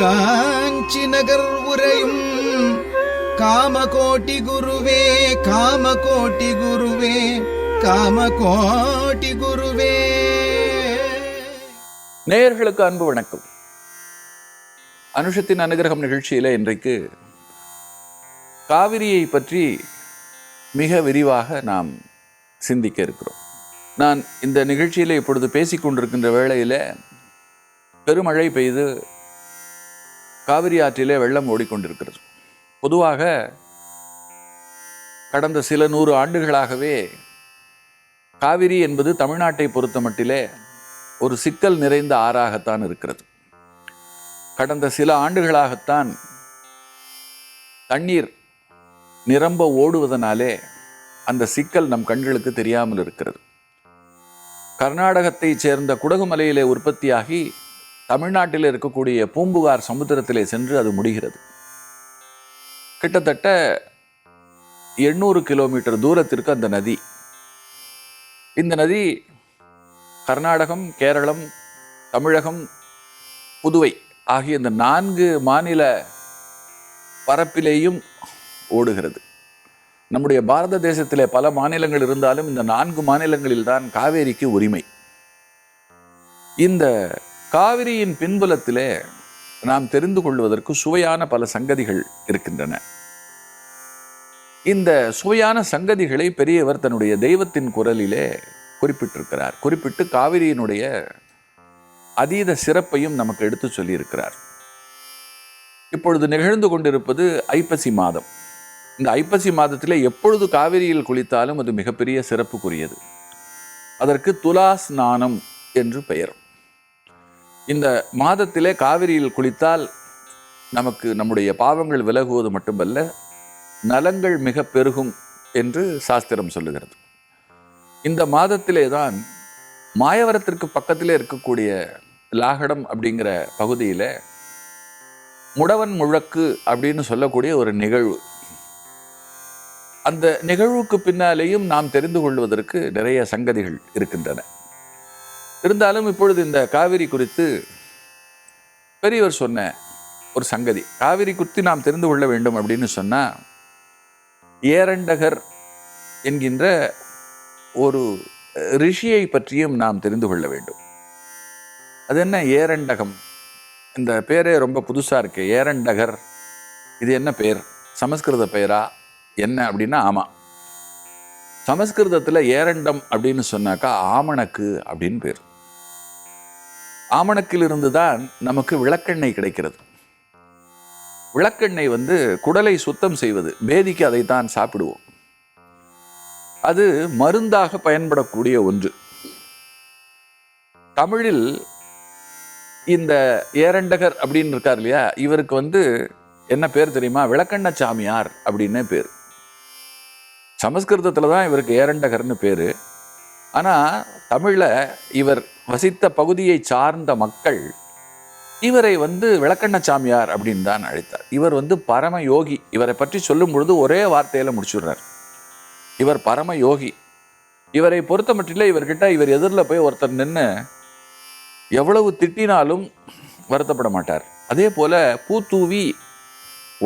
காஞ்சி நகர் உரையும் காமகோட்டி குருவே காமகோட்டி குருவே காமகோட்டி குருவே. நேயர்களுக்கு அன்பு வணக்கம். அனுஷத்தின் அனுகிரகம் நிகழ்ச்சியில இன்றைக்கு காவிரியை பற்றி மிக விரிவாக நாம் சிந்திக்க இருக்கிறோம். நான் இந்த நிகழ்ச்சியில இப்பொழுது பேசிக் வேளையில் பெருமழை பெய்து காவிரி ஆற்றிலே வெள்ளம் ஓடிக்கொண்டிருக்கிறது. பொதுவாக கடந்த சில நூறு ஆண்டுகளாகவே காவிரி என்பது தமிழ்நாட்டை பொறுத்த மட்டிலே ஒரு சிக்கல் நிறைந்த ஆறாகத்தான் இருக்கிறது. கடந்த சில ஆண்டுகளாகத்தான் தண்ணீர் நிரம்ப ஓடுவதனாலே அந்த சிக்கல் நம் கண்களுக்கு தெரியாமல் இருக்கிறது. கர்நாடகத்தைச் சேர்ந்த குடகுமலையிலே உற்பத்தியாகி தமிழ்நாட்டில் இருக்கக்கூடிய பூம்புகார் சமுத்திரத்திலே சென்று அது முடிகிறது. கிட்டத்தட்ட எண்ணூறு கிலோமீட்டர் தூரத்திற்கு அந்த நதி. இந்த நதி கர்நாடகம் கேரளம் தமிழகம் புதுவை ஆகிய இந்த நான்கு மாநில பரப்பிலேயும் ஓடுகிறது. நம்முடைய பாரத தேசத்திலே பல மாநிலங்கள் இருந்தாலும் இந்த நான்கு மாநிலங்களில் தான் காவேரிக்கு உரிமை. இந்த காவிரியின் பின்புலத்திலே நாம் தெரிந்து கொள்வதற்கு சுவையான பல சங்கதிகள் இருக்கின்றன. இந்த சுவையான சங்கதிகளை பெரியவர் தன்னுடைய தெய்வத்தின் குரலிலே குறிப்பிட்டிருக்கிறார். குறிப்பிட்டு காவிரியினுடைய அதீத சிறப்பையும் நமக்கு எடுத்து சொல்லியிருக்கிறார். இப்பொழுது நிகழ்ந்து கொண்டிருப்பது ஐப்பசி மாதம். இந்த ஐப்பசி மாதத்திலே எப்பொழுது காவிரியில் குளித்தாலும் அது மிகப்பெரிய சிறப்புக்குரியது. அதற்கு துலா ஸ்நானம் என்று பெயர் இந்த மாதத்திலே காவிரியில் குளித்தால் நமக்கு நம்முடைய பாவங்கள் விலகுவது மட்டுமல்ல நலங்கள் மிக பெருகும் என்று சாஸ்திரம் சொல்லுகிறது. இந்த மாதத்திலே தான் மாயவரத்திற்கு பக்கத்திலே இருக்கக்கூடிய லாகடம் அப்படிங்கிற பகுதியில் முடவன் முழக்கு அப்படின்னு சொல்லக்கூடிய ஒரு நிகழ்வு. அந்த நிகழ்வுக்கு பின்னாலேயும் நாம் தெரிந்து கொள்வதற்கு நிறைய சங்கதிகள் இருக்கின்றன. இருந்தாலும் இப்பொழுது இந்த காவிரி குறித்து பெரியவர் சொன்ன ஒரு சங்கதி காவிரி குறித்து நாம் தெரிந்து கொள்ள வேண்டும் அப்படின்னு சொன்னால் ஏரண்டகர் என்கின்ற ஒரு ரிஷியை பற்றியும் நாம் தெரிந்து கொள்ள வேண்டும். அது என்ன ஏரண்டகம்? இந்த பேரே ரொம்ப புதுசாக இருக்கு. ஏரண்டகர் இது என்ன பேர்? சமஸ்கிருத பெயரா? என்ன அப்படின்னா ஆமாம் சமஸ்கிருதத்தில் ஏரண்டம் அப்படின்னு சொன்னாக்கா ஆமணக்கு அப்படின்னு பேர். ஆமணக்கிலிருந்து தான் நமக்கு விளக்கெண்ணெய் கிடைக்கிறது. விளக்கெண்ணெய் வந்து குடலை சுத்தம் செய்வது பேதிக்கு அதைத்தான் சாப்பிடுவோம். அது மருந்தாக பயன்படக்கூடிய ஒன்று. தமிழில் இந்த ஏரண்டகர் அப்படின்னு இருக்கார் இல்லையா இவருக்கு வந்து என்ன பேர் தெரியுமா? விளக்கண்ண சாமியார் அப்படின்னு பேர். சமஸ்கிருதத்தில் தான் இவருக்கு ஏரண்டகர்னு பேர். ஆனால் தமிழில் இவர் வசித்த பகுதியை சார்ந்த மக்கள் இவரை வந்து விளக்கண்ண சாமியார் அப்படின்னு தான் அழைத்தார். இவர் வந்து பரம யோகி இவரை பற்றி சொல்லும் பொழுது ஒரே வார்த்தையில் முடிச்சுடுறார். இவர் பரம யோகி இவரை பொறுத்த மட்டும் இவர்கிட்ட இவர் எதிரில் போய் ஒருத்தர் நின்று எவ்வளவு திட்டினாலும் வருத்தப்பட மாட்டார். அதே போல பூத்தூவி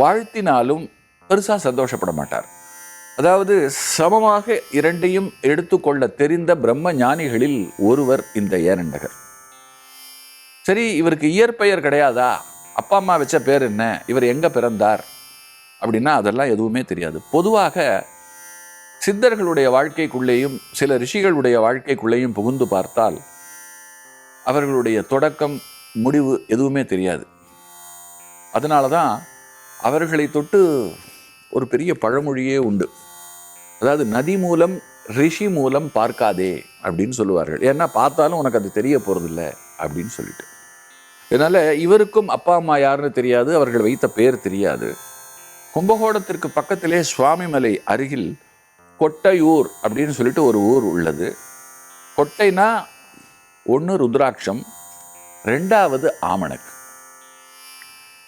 வாழ்த்தினாலும் பெருசாக சந்தோஷப்பட மாட்டார். அதாவது சமமாக இரண்டையும் எடுத்துக்கொள்ள தெரிந்த பிரம்ம ஞானிகளில் ஒருவர் இந்த ஏரண்டகர் சரி இவருக்கு இயற்பெயர் கிடையாதா? அப்பா அம்மா வச்ச பேர் என்ன? இவர் எங்கே பிறந்தார்? அப்படின்னா அதெல்லாம் எதுவுமே தெரியாது. பொதுவாக சித்தர்களுடைய வாழ்க்கைக்குள்ளேயும் சில ரிஷிகளுடைய வாழ்க்கைக்குள்ளேயும் புகுந்து பார்த்தால் அவர்களுடைய தொடக்கம் முடிவு எதுவுமே தெரியாது. அதனால தான் அவர்களை தொட்டு ஒரு பெரிய பழமொழியே உண்டு. அதாவது நதி மூலம் ரிஷி மூலம் பார்க்காதே அப்படின்னு சொல்லுவார்கள். ஏன்னா பார்த்தாலும் உனக்கு அது தெரிய போகிறதில்ல அப்படின்னு சொல்லிட்டு. இதனால் இவருக்கும் அப்பா அம்மா யாருன்னு தெரியாது அவர்கள் வைத்த பேர் தெரியாது. கும்பகோணத்திற்கு பக்கத்திலே சுவாமிமலை அருகில் கொட்டையூர் அப்படின்னு சொல்லிட்டு ஒரு ஊர் உள்ளது. கொட்டைனா ஒன்று ருத்ராட்சம் ரெண்டாவது ஆமணக்கு.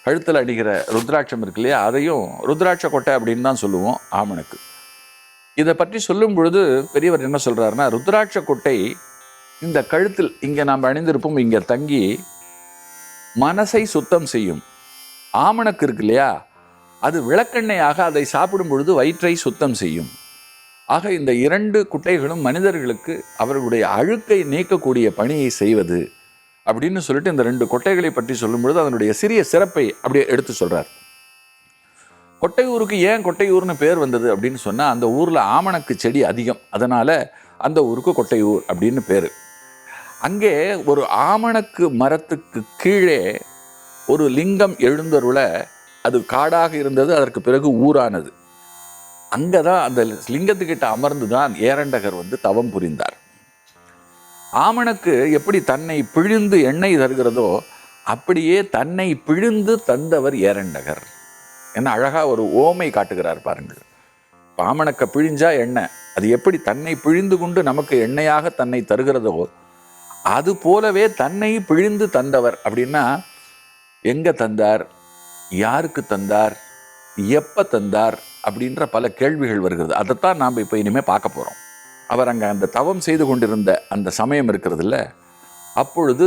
கழுத்தில் அடிக்கிற ருத்ராட்சம் இருக்கு இல்லையா அதையும் ருத்ராட்ச கொட்டை அப்படின்னு தான் சொல்லுவோம் ஆமணக்கு. இதை பற்றி சொல்லும் பொழுது பெரியவர் என்ன சொல்கிறாருன்னா ருத்ராட்ச கொட்டை இந்த கழுத்தில் இங்கே நாம் அணிந்திருப்போம் இங்கே தங்கி மனசை சுத்தம் செய்யும். ஆமணக்கு இருக்கு இல்லையா? அது விளக்கெண்ணெயாக அதை சாப்பிடும் பொழுது வயிற்றை சுத்தம் செய்யும். ஆக இந்த இரண்டு குட்டைகளும் மனிதர்களுக்கு அவர்களுடைய அழுக்கை நீக்கக்கூடிய பணியை செய்வது. அப்படின்னு சொல்லிட்டு இந்த ரெண்டு கொட்டைகளை பற்றி சொல்லும் பொழுது அதனுடைய சிறிய சிறப்பை அப்படியே எடுத்து சொல்கிறார் கொட்டையூருக்கு ஏன் கொட்டையூர்னு பேர் வந்தது அப்படின்னு சொன்னால் அந்த ஊரில் ஆமணக்கு செடி அதிகம். அதனால் அந்த ஊருக்கு கொட்டையூர் அப்படின்னு பேர். அங்கே ஒரு ஆமணக்கு மரத்துக்கு கீழே ஒரு லிங்கம் எழுந்தருள அது காடாக இருந்தது அதற்கு பிறகு ஊரானது. அங்கே தான் அந்த லிங்கத்துக்கிட்ட அமர்ந்து தான் ஏரண்டகர் வந்து தவம் புரிந்தார். ஆமணக்கு எப்படி தன்னை பிழிந்து எண்ணெய் தருகிறதோ அப்படியே தன்னை பிழிந்து தந்தவர் ஏரண்டகர். என்ன அழகாக ஒரு ஓமை காட்டுகிறார் பாருங்கள். பாமணக்க பிழிஞ்சா எண்ணெய். அது எப்படி தன்னை பிழிந்து கொண்டு நமக்கு எண்ணெயாக தன்னை தருகிறதோ அது போலவே தன்னை பிழிந்து தந்தவர் அப்படின்னா எங்கே தந்தார்? யாருக்கு தந்தார்? எப்போ தந்தார்? அப்படின்ற பல கேள்விகள் வருகிறது. அதைத்தான் நாம் இப்போ இனிமே பார்க்க போகிறோம் அவர் அங்கே அந்த தவம் செய்து கொண்டிருந்த அந்த சமயம் இருக்கிறதுல அப்பொழுது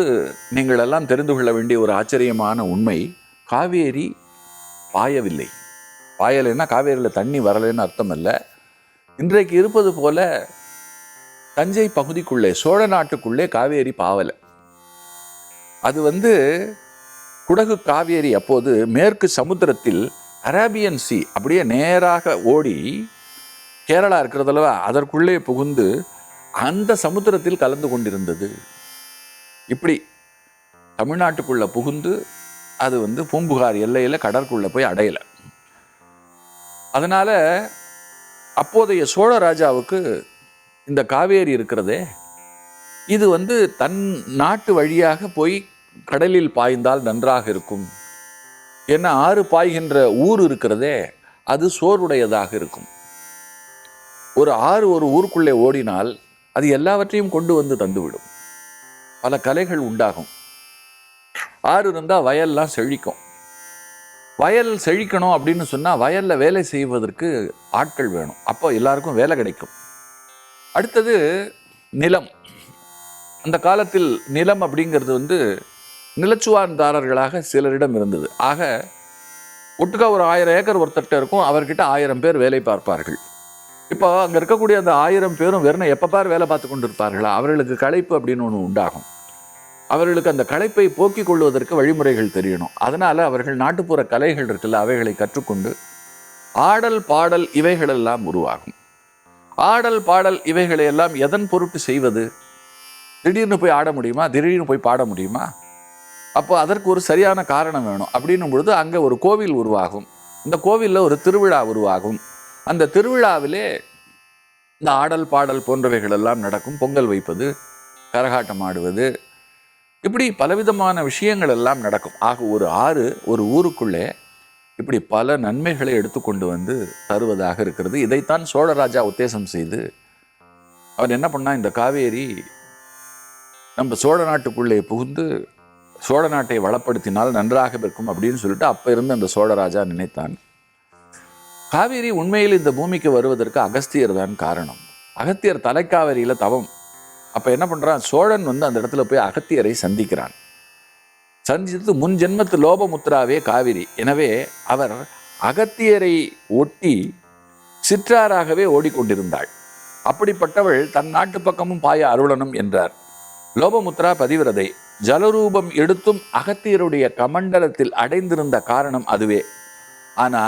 நீங்கள் எல்லாம் தெரிந்து கொள்ள வேண்டிய ஒரு ஆச்சரியமான உண்மை காவேரி பாயவில்லை. பாயலைன்னா காவேரியில் தண்ணி வரலைன்னு அர்த்தம் இல்லை இன்றைக்கு இருப்பது போல தஞ்சை பகுதிக்குள்ளே சோழ நாட்டுக்குள்ளே காவேரி பாவலை. அது வந்து குடகு காவேரி அப்போது மேற்கு சமுத்திரத்தில் அரேபியன் சி அப்படியே நேராக ஓடி கேரளா இருக்கிறதல்லவா அதற்குள்ளே புகுந்து அந்த சமுத்திரத்தில் கலந்து கொண்டிருந்தது. இப்படி தமிழ்நாட்டுக்குள்ளே புகுந்து அது வந்து பூம்புகார் எல்லையில் கடற்குள்ளே போய் அடையலை. அதனால் அப்போதைய சோழ ராஜாவுக்கு இந்த காவேரி இருக்கிறதே இது வந்து தன் நாட்டு வழியாக போய் கடலில் பாய்ந்தால் நன்றாக இருக்கும். ஏன்னா ஆறு பாய்கின்ற ஊர் இருக்கிறதே அது சோர்வுடையதாக இருக்கும். ஒரு ஆறு ஒரு ஊருக்குள்ளே ஓடினால் அது எல்லாவற்றையும் கொண்டு வந்து தந்துவிடும். பல கலைகள் உண்டாகும். ஆறு இருந்தால் வயல்லாம் செழிக்கும். வயல் செழிக்கணும் அப்படின்னு சொன்னால் வயலில் வேலை செய்வதற்கு ஆட்கள் வேணும். அப்போ எல்லாருக்கும் வேலை கிடைக்கும். அடுத்தது நிலம். அந்த காலத்தில் நிலம் அப்படிங்கிறது வந்து நிலச்சுவார்ந்தாரர்களாக சிலரிடம் இருந்தது. ஆக ஒட்டுக்கா ஒரு ஆயிரம் ஏக்கர் ஒருத்தர்கிட்ட இருக்கும் அவர்கிட்ட ஆயிரம் பேர் வேலை பார்ப்பார்கள். இப்போ அங்கே இருக்கக்கூடிய அந்த ஆயிரம் பேரும் வெறும் எப்போ பார் வேலை பார்த்து கொண்டு இருப்பார்களா அவர்களுக்கு களைப்பு அப்படின்னு ஒன்று உண்டாகும். அவர்களுக்கு அந்த களைப்பை போக்கிக் கொள்வதற்கு வழிமுறைகள் தெரியணும். அதனால் அவர்கள் நாட்டுப்புற கலைகள் இருக்குல்ல அவைகளை கற்றுக்கொண்டு ஆடல் பாடல் இவைகளெல்லாம் உருவாகும். ஆடல் பாடல் இவைகளை எல்லாம் எதன் பொருட்டு செய்வது? திடீர்னு போய் ஆட முடியுமா? திடீர்னு போய் பாட முடியுமா? அப்போ அதற்கு ஒரு சரியான காரணம் வேணும். அப்படின்னும் பொழுது அங்கே ஒரு கோவில் உருவாகும். இந்த கோவிலில் ஒரு திருவிழா உருவாகும். அந்த திருவிழாவிலே இந்த ஆடல் பாடல் போன்றவைகள் எல்லாம் நடக்கும். பொங்கல் வைப்பது கரகாட்டம் ஆடுவது இப்படி பலவிதமான விஷயங்கள் எல்லாம் நடக்கும். ஆக ஒரு ஆறு ஒரு ஊருக்குள்ளே இப்படி பல நன்மைகளை எடுத்துக்கொண்டு வந்து தருவதாக இருக்கிறது. இதைத்தான் சோழராஜா உத்தேசம் செய்து அவர் என்ன பண்ணா இந்த காவேரி நம்ம சோழ நாட்டுக்குள்ளே புகுந்து சோழ நாட்டை வளப்படுத்தினால் நன்றாக இருக்கும் அப்படின்னு சொல்லிட்டு அப்போ இருந்து அந்த சோழராஜா நினைத்தான். காவேரி உண்மையில் இந்த பூமிக்கு வருவதற்கு அகஸ்தியர் தான் காரணம். அகத்தியர் தலைக்காவேரியில் தவம். அப்போ என்ன பண்ணுறான் சோழன் வந்து அந்த இடத்துல போய் அகத்தியரை சந்திக்கிறான். சந்தித்து முன் ஜென்மத்து லோபமுத்ராவே காவிரி. எனவே அவர் அகத்தியரை ஒட்டி சிற்றாராகவே ஓடிக்கொண்டிருந்தாள். அப்படிப்பட்டவள் தன் நாட்டு பக்கமும் பாய அருளனும் என்றார். லோபமுத்ரா பதிவிரதை. ஜலரூபம் எடுத்தும் அகத்தியருடைய கமண்டலத்தில் அடைந்திருந்த காரணம் அதுவே. ஆனா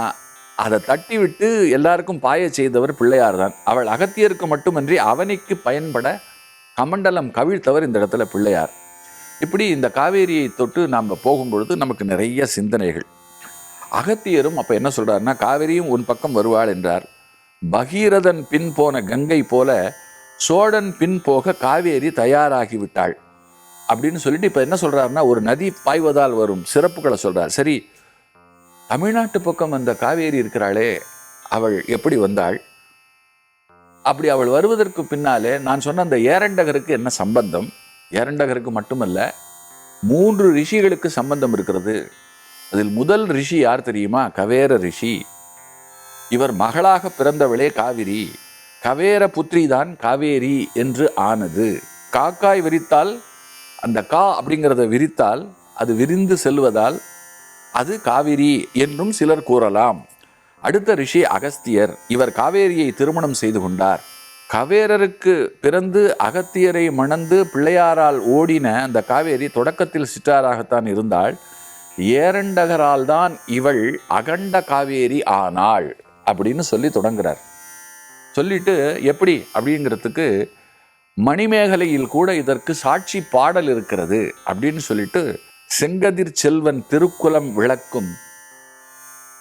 அதை தட்டிவிட்டு எல்லாருக்கும் பாய செய்தவர் பிள்ளையார் தான் அவள் அகத்தியருக்கு மட்டுமன்றி அவனைக்கு பயன்பட கமண்டலம் கவிழ்த்தவர் இந்த இடத்துல பிள்ளையார். இப்படி இந்த காவேரியை தொட்டு நாம் போகும்பொழுது நமக்கு நிறைய சிந்தனைகள். அகத்தியரும் அப்போ என்ன சொல்கிறாருன்னா காவேரியும் உன் பக்கம் வருவாள் என்றார். பகீரதன் பின் போன கங்கை போல சோழன் பின் போக காவேரி தயாராகிவிட்டாள் அப்படின்னு சொல்லிட்டு இப்போ என்ன சொல்கிறாருன்னா ஒரு நதி பாய்வதால் வரும் சிறப்புகளை சொல்கிறார் சரி தமிழ்நாட்டு பக்கம் அந்த காவேரி இருக்கிறாளே அவள் எப்படி வந்தாள்? அப்படி அவள் வருவதற்கு பின்னாலே நான் சொன்ன அந்த ஏரண்டகருக்கு என்ன சம்பந்தம்? ஏரண்டகருக்கு மட்டுமல்ல மூன்று ரிஷிகளுக்கு சம்பந்தம் இருக்கிறது. அதில் முதல் ரிஷி யார் தெரியுமா? கவேர ரிஷி. இவர் மகளாக பிறந்தவளே காவிரி. கவேர புத்ரி தான் காவேரி என்று ஆனது. காக்காய் விரித்தால் அந்த கா அப்படிங்கிறத விரித்தால் அது விரிந்து செல்வதால் அது காவிரி என்றும் சிலர் கூறலாம். அடுத்த ரிஷி அகஸ்தியர் இவர் காவேரியை திருமணம் செய்து கொண்டார். கவேரருக்கு பிறந்து அகத்தியரை மணந்து பிள்ளையாரால் ஓடின அந்த காவேரி தொடக்கத்தில் சிற்றாராகத்தான் இருந்தாள். ஏரண்டகரால் தான் இவள் அகண்ட காவேரி ஆனாள் அப்படின்னு சொல்லி தொடங்குறார். சொல்லிட்டு எப்படி அப்படிங்கிறதுக்கு மணிமேகலையில் கூட இதற்கு சாட்சி பாடல் இருக்கிறது அப்படின்னு சொல்லிட்டு செங்கதிர் செல்வன் திருக்குலம் விளக்கும்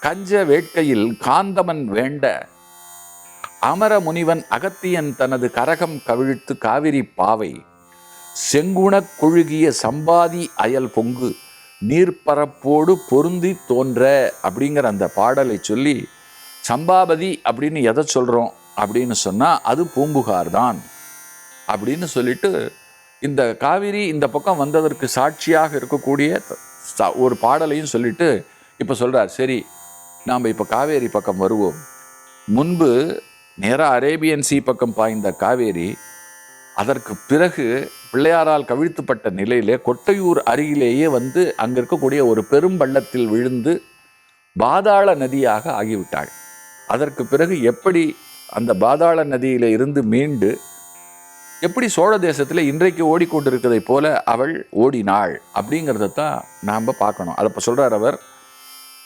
கஞ்ச வேட்கையில் காந்தமன் வேண்ட அமர முனிவன் அகத்தியன் தனது கரகம் கவிழ்த்து காவிரி பாவை செங்குணக் கொழுகிய சம்பாதி அயல் பொங்கு நீர்ப்பரப்போடு பொருந்தி தோன்ற அப்படிங்கிற அந்த பாடலை சொல்லி சம்பாபதி அப்படின்னு எதை சொல்கிறோம் அப்படின்னு சொன்னால் அது பூம்புகார் தான் அப்படின்னு சொல்லிட்டு இந்த காவிரி இந்த பக்கம் வந்ததற்கு சாட்சியாக இருக்கக்கூடிய ஒரு பாடலையும் சொல்லிட்டு இப்போ சொல்கிறார் சரி நாம் இப்போ காவேரி பக்கம் வருவோம். முன்பு நேராக அரேபியன் சீ பக்கம் பாய்ந்த காவேரி அதற்கு பிறகு பிள்ளையாரால் கவிழ்த்துப்பட்ட நிலையிலே கொட்டையூர் அருகிலேயே வந்து அங்கே இருக்கக்கூடிய ஒரு பெரும் பள்ளத்தில் விழுந்து பாதாள நதியாக ஆகிவிட்டாள். அதற்கு பிறகு எப்படி அந்த பாதாள நதியில் இருந்து மீண்டு எப்படி சோழ தேசத்தில் இன்றைக்கு ஓடிக்கொண்டிருக்கிறதை போல அவள் ஓடினாள் அப்படிங்கிறத தான் நாம் பார்க்கணும். அதை இப்போ சொல்கிறார் அவர்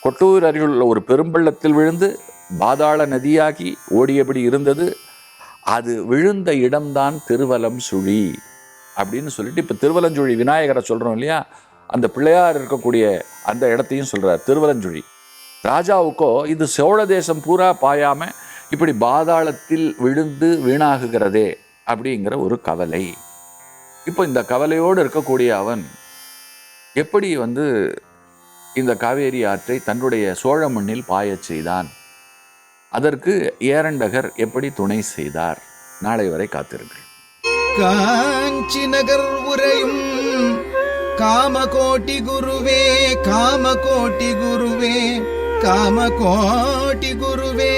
கொட்டூர் அருகில் உள்ள ஒரு பெரும்பள்ளத்தில் விழுந்து பாதாள நதியாகி ஓடியபடி இருந்தது. அது விழுந்த இடம்தான் திருவலம் சுழி அப்படின்னு சொல்லிட்டு இப்போ திருவலஞ்சுழி விநாயகரை சொல்கிறோம் இல்லையா? அந்த பிள்ளையார் இருக்கக்கூடிய அந்த இடத்தையும் சொல்கிறார் திருவலஞ்சுழி ராஜாவுக்கோ இது சோழ தேசம் பூரா பாயாமல் இப்படி பாதாளத்தில் விழுந்து வீணாகுகிறதே அப்படிங்கிற ஒரு கவலை. இப்போ இந்த கவலையோடு இருக்கக்கூடிய அவன் எப்படி வந்து இந்த காவேரி ஆற்றை தன்னுடைய சோழ மண்ணில் பாயச் செய்தான். அதற்கு ஏரண்டகர் எப்படி துணை செய்தார்? நாளை வரை காத்திருங்கள் காஞ்சி நகர் உரையும் காமகோட்டி குருவே காமகோட்டி குருவே காமகோட்டி குருவே.